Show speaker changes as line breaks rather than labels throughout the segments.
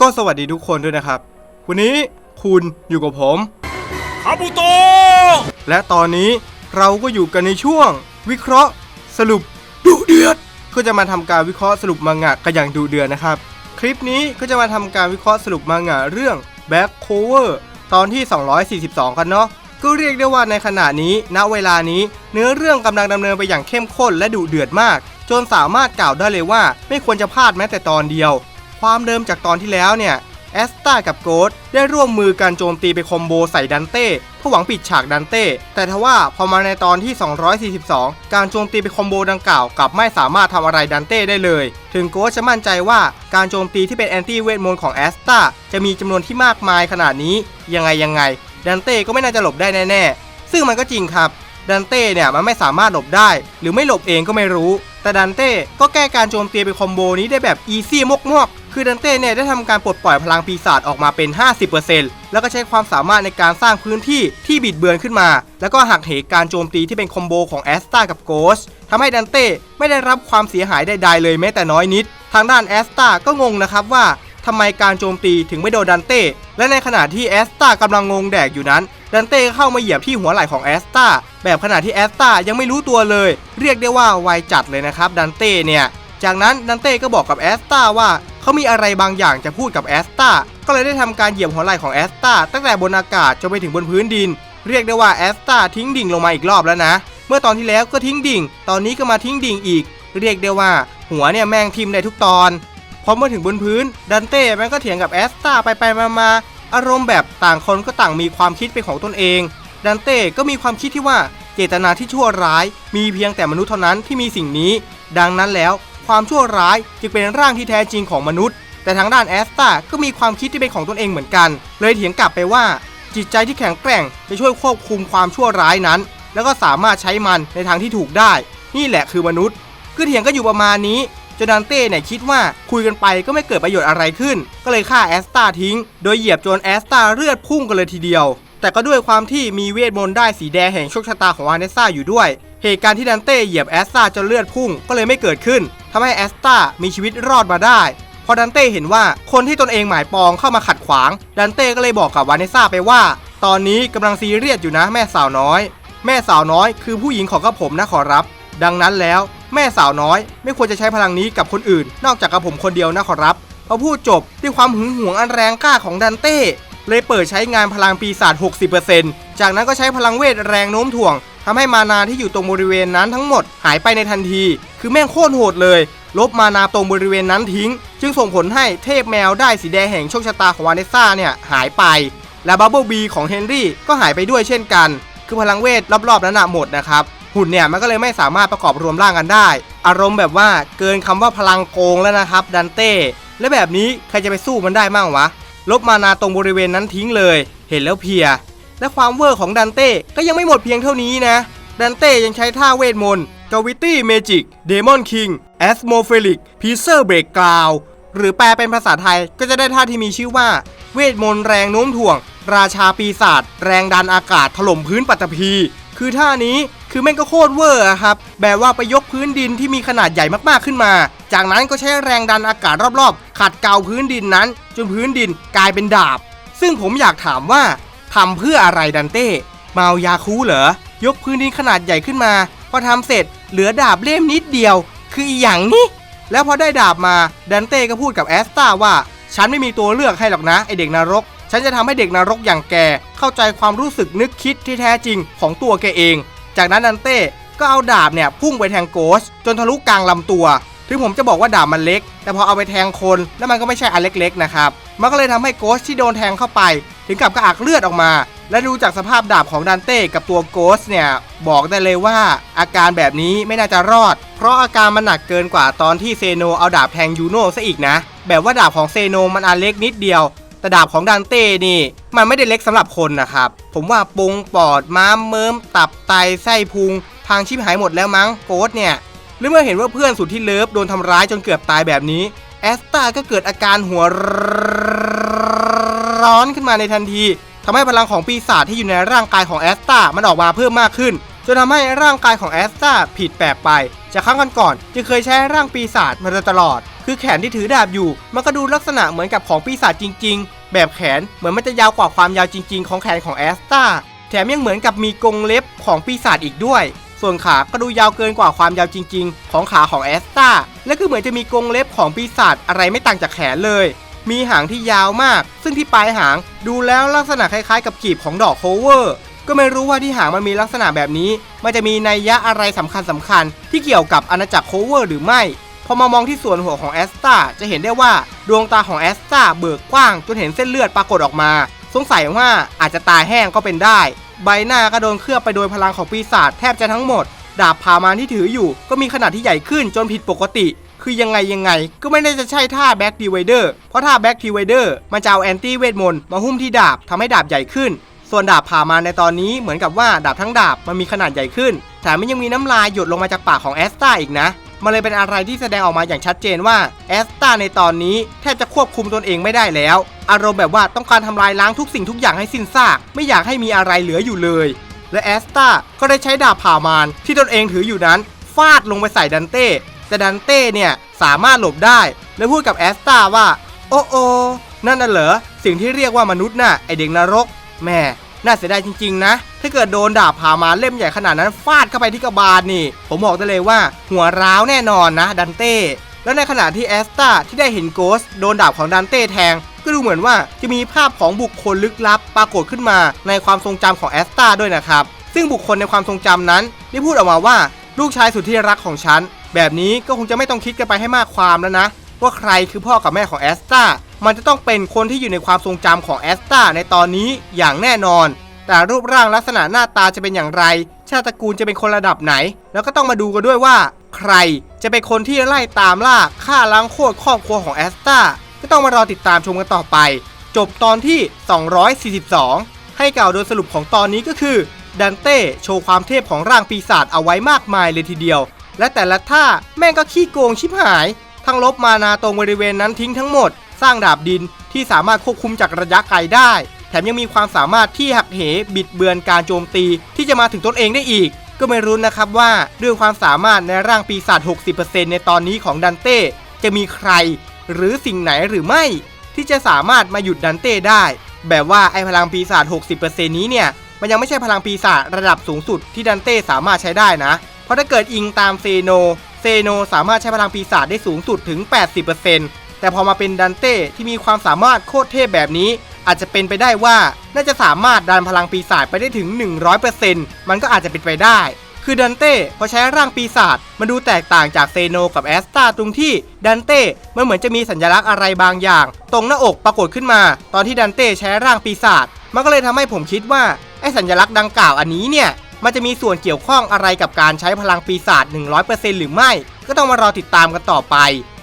ก็สวัสดีทุกคนด้วยนะครับ วันนี้คุณอยู่กับผม
คาบุโตะ
และตอนนี้เราก็อยู่กันในช่วง วิเคราะห์สรุปดุเดือดก็จะมาทำการวิเคราะห์สรุปมังงะกันอย่างดุเดือดนะครับ คลิปนี้ก็จะมาทำการวิเคราะห์สรุปมังงะเรื่อง Back Cover ตอนที่ 242 กันเนาะก็เรียกได้ว่าในขณะนี้ ณ เวลานี้ เนื้อเรื่องกำลังดำเนินไปอย่างเข้มข้นและดุเดือดมาก จนสามารถกล่าวได้เลยว่า ไม่ควรจะพลาดแม้แต่ตอนเดียว ความเดิมจากตอนที่แล้วเนี่ยแอสตากับโกดได้ร่วมมือการโจมตีไปคอมโบใส่ดันเต้เพื่อหวังปิดฉากดันเต้ แต่ทว่าพอมาในตอนที่ 242 การโจมตีไปคอมโบดังกล่าวกลับไม่สามารถทำอะไรดันเต้ได้เลย ถึงโกดจะมั่นใจว่าการโจมตีที่เป็นแอนตี้เวทมนต์ของแอสตาจะมีจำนวนที่มากมายขนาดนี้ ยังไงยังไง ดันเต้ก็ไม่น่าจะหลบได้แน่ๆ ซึ่งมันก็จริงครับ ดันเต้เนี่ยมันไม่สามารถหลบได้ หรือไม่หลบเองก็ไม่รู้ แต่ดันเต้ก็แก้การโจมตีไปคอมโบนี้ได้แบบอีซี่มกๆ คือดันเต้เนี่ยได้ทำการปลดปล่อยพลังปีศาจออกมาเป็น 50%แล้วก็ใช้ความสามารถในการสร้างพื้นที่ที่บิดเบือนขึ้นมา แล้วก็หักเหการโจมตีที่เป็นคอมโบของแอสตากับโกสทำให้ดันเต้ไม่ได้รับความเสียหายใดๆเลยแม้แต่น้อยนิด ทางด้านแอสตาก็งงนะครับว่าทำไมการโจมตีถึงไม่โดนดันเต้ และในขณะที่แอสตากำลังงงแดกอยู่นั้น ดันเต้เข้ามาเหยียบที่หัวไหล่ของแอสตาแบบขณะที่แอสตายังไม่รู้ตัวเลย เรียกได้ว่าไวจัดเลยนะครับดันเต้เนี่ย จากนั้นดันเต้ก็บอกกับแอสตาว่า เขามีอะไรบางอย่างจะพูดกับแอสตาก็เลยได้ทำการเหยียบหัวไหล่ของแอสตาตั้งแต่บนอากาศจนไปถึงบนพื้นดิน เรียกได้ว่าแอสตาทิ้งดิ่งลงมาอีกรอบแล้วนะ เมื่อตอนที่แล้วก็ทิ้งดิ่ง ตอนนี้ก็มาทิ้งดิ่งอีก เรียกได้ว่า หัวเนี่ยแม่งทิมได้ทุกตอนพอมาถึงบนพื้นดันเต้มันก็เถียงกับแอสตาไปไปมามาอารมณ์แบบต่างคนก็ต่างมีความคิดเป็นของตนเอง ดันเต้ก็มีความคิดที่ว่าเจตนาที่ชั่วร้าย มีเพียงแต่มนุษย์เท่านั้นที่มีสิ่งนี้ ดังนั้นแล้ว ความชั่วร้ายจึงเป็นร่างที่แท้จริงของมนุษย์ แต่ทางด้านแอสตาก็มีความคิดที่เป็นของตนเองเหมือนกัน เลยเถียงกลับไปว่า จิตใจที่แข็งแกร่งจะช่วยควบคุมความชั่วร้ายนั้น แล้วก็สามารถใช้มันในทางที่ถูกได้ นี่แหละคือมนุษย์คือเถียงก็อยู่ประมาณนี้จนดันเต้เนี่ยคิดว่าคุยกันไปก็ไม่เกิดประโยชน์อะไรขึ้น ก็เลยฆ่าแอสตาทิ้ง โดยเหยียบจนแอสตาเลือดพุ่งกันเลยทีเดียว แต่ก็ด้วยความที่มีเวทมนต์ได้สีแดงแห่งโชคชะตาของวาเนซ่าอยู่ด้วย เหตุการณ์ที่ดันเต้เหยียบแอสตาจนเลือดพุ่งก็เลยไม่เกิดขึ้น ทำให้แอสตามีชีวิตรอดมาได้ พอดันเต้เห็นว่าคนที่ตนเองหมายปองเข้ามาขัดขวาง ดันเต้ก็เลยบอกกับวานสซ่าไปว่า ตอนนี้กำลังซีเรียสอยู่นะแม่สาวน้อย แม่สาวน้อยคือผู้หญิงของกระผมนะขอรับ ดังนั้นแล้วแม่สาวน้อย ไม่ควรจะใช้พลังนี้กับคนอื่น นอกจากกับผมคนเดียวนะขอรับพอพูดจบด้วยความหึงหวงอันแรงกล้าของดันเต้เลยเปิดใช้งานพลังปีศาจ60%จากนั้นก็ใช้พลังเวทแรงโน้มถ่วง ทำให้มานาที่อยู่ตรงบริเวณนั้นทั้งหมดหายไปในทันที คือแม่งโคตรโหดเลย ลบมานาตรงบริเวณนั้นทิ้ง จึงส่งผลให้เทพแมวได้สีแดงแห่งโชคชะตาของวาเนสซ่าเนี่ยหายไป และบับเบิลบีของเฮนรี่ก็หายไปด้วยเช่นกัน คือพลังเวทรอบๆนั้นหมดนะครับหุ่นเนี่ยมันก็เลยไม่สามารถประกอบรวมร่างกันได้ อารมณ์แบบว่าเกินคำว่าพลังโกงแล้วนะครับดันเต้และแบบนี้ใครจะไปสู้มันได้มั่งวะ ลบมานาตรงบริเวณนั้นทิ้งเลย เห็นแล้วเพีย และความเวอร์ของดันเต้ก็ยังไม่หมดเพียงเท่านี้นะ ดันเต้ยังใช้ท่าเวทมนต์กาวิตี้เมจิกเดมอนคิงแอสโมเฟลิกพีเซอร์เบรกกราวหรือแปลเป็นภาษาไทยก็จะได้ท่าที่มีชื่อว่า เวทมนต์แรงโน้มถ่วง ราชาปีศาจแรงดันอากาศถล่มพื้นปัตตภีคือท่านี้คือแม่งก็โคตรเวอร์อะครับ แบบว่าไปยกพื้นดินที่มีขนาดใหญ่มากๆขึ้นมา จากนั้นก็ใช้แรงดันอากาศรอบๆ ขัดเกลาพื้นดินนั้น จนพื้นดินกลายเป็นดาบ ซึ่งผมอยากถามว่า ทำเพื่ออะไรดันเต้เมายาคูเหรอยกพื้นดินขนาดใหญ่ขึ้นมา พอทำเสร็จเหลือดาบเล่มนิดเดียว คืออีหยังนี่แล้วพอได้ดาบมาดันเต้ก็พูดกับแอสตาว่า ฉันไม่มีตัวเลือกให้หรอกนะไอเด็กนรก ฉันจะทำให้เด็กนรกอย่างแกเข้าใจความรู้สึกนึกคิดที่แท้จริงของตัวแกเอง จากนั้นดันเต้ก็เอาดาบเนี่ยพุ่งไปแทงโกสจนทะลุกลางลำตัว ถึงผมจะบอกว่าดาบมันเล็ก แต่พอเอาไปแทงคนแล้วมันก็ไม่ใช่อันเล็กๆนะครับ มันก็เลยทำให้โกสที่โดนแทงเข้าไป ถึงกับกระอักเลือดออกมา และดูจากสภาพดาบของดันเต้กับตัวโกสเนี่ยบอกได้เลยว่าอาการแบบนี้ไม่น่าจะรอด เพราะอาการมันหนักเกินกว่าตอนที่เซโนเอาดาบแทงยูโน่ซะอีกนะ แบบว่าดาบของเซโนมันอันเล็กนิดเดียว แต่ดาบของดันเต้นี่ มันไม่ได้เล็กสำหรับคนนะครับ ผมว่าปงปอดม้ามเมิมตับไตไส้พุงพังชิบหายหมดแล้วมั้งโกสเนี่ยหรือเมื่อเห็นว่าเพื่อนสุดที่เลิฟโดนทำร้ายจนเกือบตายแบบนี้แอสตาก็เกิดอาการหัว ร้อนขึ้นมาในทันทีทำให้พลังของปีศาจที่อยู่ในร่างกายของแอสตามันออกมาเพิ่มมากขึ้นจนทำให้ร่างกายของแอสตาผิดแปลกไป จากครั้งก่อนๆที่เคยใช้ร่างปีศาจมาโดยตลอด คือแขนที่ถือดาบอยู่ มันก็ดูลักษณะเหมือนกับของปีศาจจริง ๆ แบบแขนเหมือนมันจะยาวกว่าความยาวจริง ๆ ของแขนของแอสตาแถมยังเหมือนกับมีกรงเล็บของปีศาจอีกด้วย ส่วนขาก็ดูยาวเกินกว่าความยาวจริง ๆ ของขาของแอสตาและก็เหมือนจะมีกรงเล็บของปีศาจอะไรไม่ต่างจากแขนเลย มีหางที่ยาวมาก ซึ่งที่ปลายหางดูแล้วลักษณะคล้ายๆ กับกีบของดอกโคเวอร์ ก็ไม่รู้ว่าที่หางมันมีลักษณะแบบนี้ มันจะมีนัยยะอะไรสำคัญสำคัญๆที่เกี่ยวกับอาณาจักรโคเวอร์หรือไม่ พอมามองที่ส่วนหัวของแอสตาจะเห็นได้ว่าดวงตาของแอสตาเบิกกว้างจนเห็นเส้นเลือดปรากฏออกมา สงสัยว่าอาจจะตายแห้งก็เป็นได้ ใบหน้าก็โดนเคลือบไปโดยพลังของปีศาจแทบจะทั้งหมด ดาบพามานที่ถืออยู่ ก็มีขนาดที่ใหญ่ขึ้นจนผิดปกติ คือยังไงยังไง ก็ไม่ได้จะใช่ท่าแบ็กดีไวเดอร์เพราะท่าแบ็กดีไวเดอร์มันจะเอาแอนตี้เวทมนต์มาหุ้มที่ดาบทำให้ดาบใหญ่ขึ้น ส่วนดาบผ่ามานในตอนนี้เหมือนกับว่าดาบทั้งดาบมันมีขนาดใหญ่ขึ้นแถมมันยังมีน้ำลายหยดลงมาจากปากของแอสตาอีกนะมันเลยเป็นอะไรที่แสดงออกมาอย่างชัดเจนว่าแอสตาในตอนนี้แทบจะควบคุมตนเองไม่ได้แล้ว อารมณ์แบบว่าต้องการทำลายล้างทุกสิ่งทุกอย่างให้สิ้นซาก ไม่อยากให้มีอะไรเหลืออยู่เลย และแอสตาก็ได้ใช้ดาบผ่ามานที่ตนเองถืออยู่นั้น ฟาดลงไปใส่ดันเต้ แต่ดันเต้เนี่ยสามารถหลบได้ และพูดกับแอสตาว่า โอ้โอนั่นน่ะเหรอสิ่งที่เรียกว่ามนุษย์น่ะไอเด็กนรกแม่น่าเสียดายจริงๆนะ ถ้าเกิดโดนดาบผ่ามาเล่มใหญ่ขนาดนั้นฟาดเข้าไปที่กระบาลนี่ ผมบอกได้เลยว่าหัวร้าวแน่นอนนะดันเต้แล้วในขณะที่แอสตาที่ได้เห็นโกสโดนดาบของดันเต้แทง ก็ดูเหมือนว่าจะมีภาพของบุคคลลึกลับปรากฏขึ้นมาในความทรงจำของแอสตาด้วยนะครับ ซึ่งบุคคลในความทรงจำนั้น ได้พูดออกมาว่าลูกชายสุดที่รักของฉัน แบบนี้ก็คงจะไม่ต้องคิดกันไปให้มากความแล้วนะ ว่าใครคือพ่อกับแม่ของแอสตามันจะต้องเป็นคนที่อยู่ในความทรงจำของแอสตาในตอนนี้อย่างแน่นอน แต่รูปร่างลักษณะหน้าตาจะเป็นอย่างไร ชาติตระกูลจะเป็นคนระดับไหน แล้วก็ต้องมาดูกันด้วยว่า ใครจะเป็นคนที่ไล่ตามล่าฆ่าล้างโคตรครอบครัวของแอสตาก็ต้องมารอติดตามชมกันต่อไป จบตอนที่ 242 ให้กล่าวโดยสรุปของตอนนี้ก็คือดันเต้โชว์ความเทพของร่างปีศาจเอาไว้มากมายเลยทีเดียว และแต่ละท่าแม่งก็ขี้โกงชิบหาย ทั้งลบมานาตรงบริเวณนั้นทิ้งทั้งหมด สร้างดาบดินที่สามารถควบคุมจากระยะไกลได้ แถมยังมีความสามารถที่หักเหบิดเบือนการโจมตีที่จะมาถึงตนเองได้อีก ก็ไม่รู้นะครับว่าด้วยความสามารถในร่างปีศาจ 60%ในตอนนี้ของดันเต้จะมีใคร หรือสิ่งไหนหรือไม่ ที่จะสามารถมาหยุดดันเต้ได้ แบบว่าไอพลังปีศาจ 60%นี้เนี่ยมันยังไม่ใช่พลังปีศาจระดับสูงสุดที่ดันเต้สามารถใช้ได้นะ เพราะถ้าเกิดอิงตามเซโน เซโนสามารถใช้พลังปีศาจได้สูงสุดถึง 80%แต่พอมาเป็นดันเต้ที่มีความสามารถโคตรเทพแบบนี้ อาจจะเป็นไปได้ว่าน่าจะสามารถดันพลังปีศาจไปได้ถึง 100%มันก็อาจจะเป็นไปได้ คือดันเต้พอใช้ร่างปีศาจมันดูแตกต่างจากเซโนกับแอสตาตรงที่ดันเต้มันเหมือนจะมีสัญลักษณ์อะไรบางอย่าง ตรงหน้าอกปรากฏขึ้นมา ตอนที่ดันเต้ใช้ร่างปีศาจมันก็เลยทำให้ผมคิดว่าไอ้สัญลักษณ์ดังกล่าวอันนี้เนี่ย มันจะมีส่วนเกี่ยวข้องอะไรกับการใช้พลังปีศาจ100%หรือไม่ ก็ต้องมารอติดตามกันต่อไป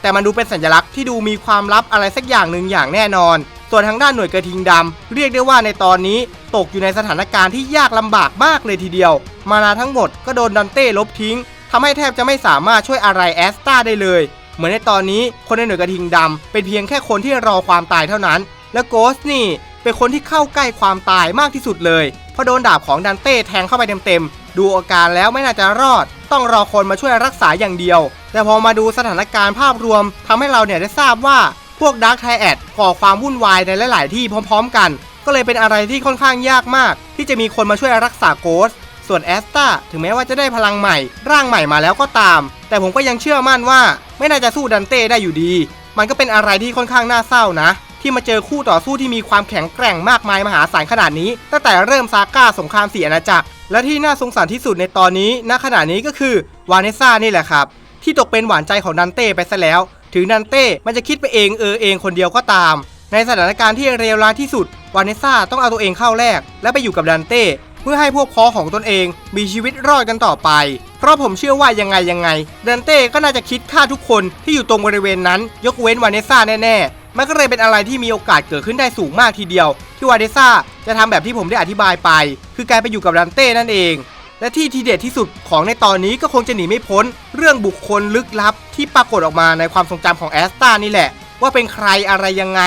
แต่มันดูเป็นสัญลักษณ์ที่ดูมีความลับอะไรสักอย่างหนึ่งอย่างแน่นอน ส่วนทางด้านหน่วยกระทิงดำเรียกได้ว่าในตอนนี้ตกอยู่ในสถานการณ์ที่ยากลำบากมากเลยทีเดียว มานาทั้งหมดก็โดนดันเต้ลบทิ้งทำให้แทบจะไม่สามารถช่วยอะไรแอสตาได้เลย เหมือนในตอนนี้คนในหน่วยกระทิงดำเป็นเพียงแค่คนที่รอความตายเท่านั้น และโกสนี่เป็นคนที่เข้าใกล้ความตายมากที่สุดเลย เพราะโดนดาบของดันเต้แทงเข้าไปเต็มๆ ดูอาการแล้วไม่น่าจะรอด ต้องรอคนมาช่วยรักษาอย่างเดียว แต่พอมาดูสถานการณ์ภาพรวมทำให้เราเนี่ยได้ทราบว่าพวกดาร์คไทแอดก่อความวุ่นวายในหลาย ๆ ที่พร้อม ๆ กัน ก็เลยเป็นอะไรที่ค่อนข้างยากมาก ที่จะมีคนมาช่วยรักษาโกสส่วนแอสตาถึงแม้ว่าจะได้พลังใหม่ ร่างใหม่มาแล้วก็ตาม แต่ผมก็ยังเชื่อมั่นว่า ไม่น่าจะสู้ดันเต้ได้อยู่ดี มันก็เป็นอะไรที่ค่อนข้างน่าเศร้านะ ที่มาเจอคู่ต่อสู้ที่มีความแข็งแกร่งมากมายมหาศาลขนาดนี้ ตั้งแต่เริ่มซาก้าสงครามสี่อาณาจักร และที่น่าสงสารที่สุดในตอนนี้ณขณะนี้ก็คือวาเนซ่านี่แหละครับ ที่ตกเป็นหวานใจของดันเต้ไปซะแล้ว ถึงดันเต้มันจะคิดไปเองเออเองคนเดียวก็ตาม ในสถานการณ์ที่เลวร้ายที่สุดวาเนซ่าต้องเอาตัวเองเข้าแรก และไปอยู่กับดันเต้เพื่อให้พวกพ้องของตนเองมีชีวิตรอดกันต่อไป เพราะผมเชื่อว่ายังไงยังไงดันเต้ก็น่าจะคิดฆ่าทุกคนที่อยู่ตรงบริเวณนั้น ยกเว้นวาเนซ่าแน่ๆ มันก็เลยเป็นอะไรที่มีโอกาสเกิดขึ้นได้สูงมากทีเดียว ที่วาเนซ่าจะทำแบบที่ผมได้อธิบายไป คือการไปอยู่กับดันเต้นั่นเอง และที่ทีเด็ดที่สุดของในตอนนี้ก็คงจะหนีไม่พ้น เรื่องบุคคลลึกลับ ที่ปรากฏออกมาในความทรงจำของแอสตานี่แหละ ว่าเป็นใครอะไรยังไง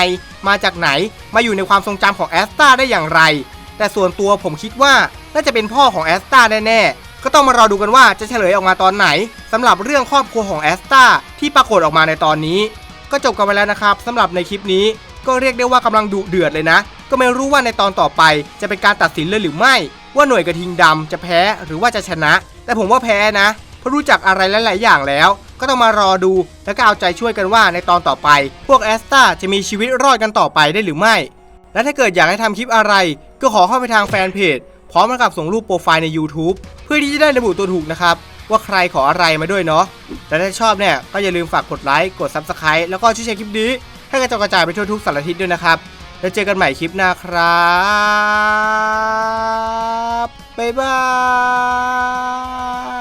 มาจากไหนมาอยู่ในความทรงจำของแอสตาได้อย่างไร แต่ส่วนตัวผมคิดว่าน่าจะเป็นพ่อของแอสตาแน่ๆก็ต้องมารอดูกันว่าจะเฉลยออกมาตอนไหนสำหรับเรื่องครอบครัวของแอสตาที่ปรากฏออกมาในตอนนี้ ก็จบกันไปแล้วนะครับสำหรับในคลิปนี้ก็เรียกได้ว่ากำลังดุเดือดเลยนะ ก็ไม่รู้ว่าในตอนต่อไปจะเป็นการตัดสินเลยหรือไม่ ว่าหน่วยกระทิงดำจะแพ้หรือว่าจะชนะ แต่ผมว่าแพ้นะเพราะรู้จักอะไรหลายๆอย่างแล้ว ก็ต้องมารอดูแล้วก็เอาใจช่วยกันว่าในตอนต่อไป พวกแอสตาจะมีชีวิตรอดกันต่อไปได้หรือไม่ และถ้าเกิดอยากให้ทำคลิปอะไร ก็ขอเข้าไปทางแฟนเพจพร้อมกับส่งรูปโปรไฟล์ใน YouTube เพื่อที่จะได้ระบุตัวถูกนะครับ ว่าใครขออะไรมาด้วยเนาะแต่ถ้าชอบเนี่ยก็อย่าลืมฝากกดไลค์กด Subscribe แล้วก็ช่วยแชร์คลิปนี้ ให้กระจกระจายไปทั่วทุกสารทิศด้วยนะครับ แล้วเจอกันใหม่คลิปหน้าครับบ๊ายบาย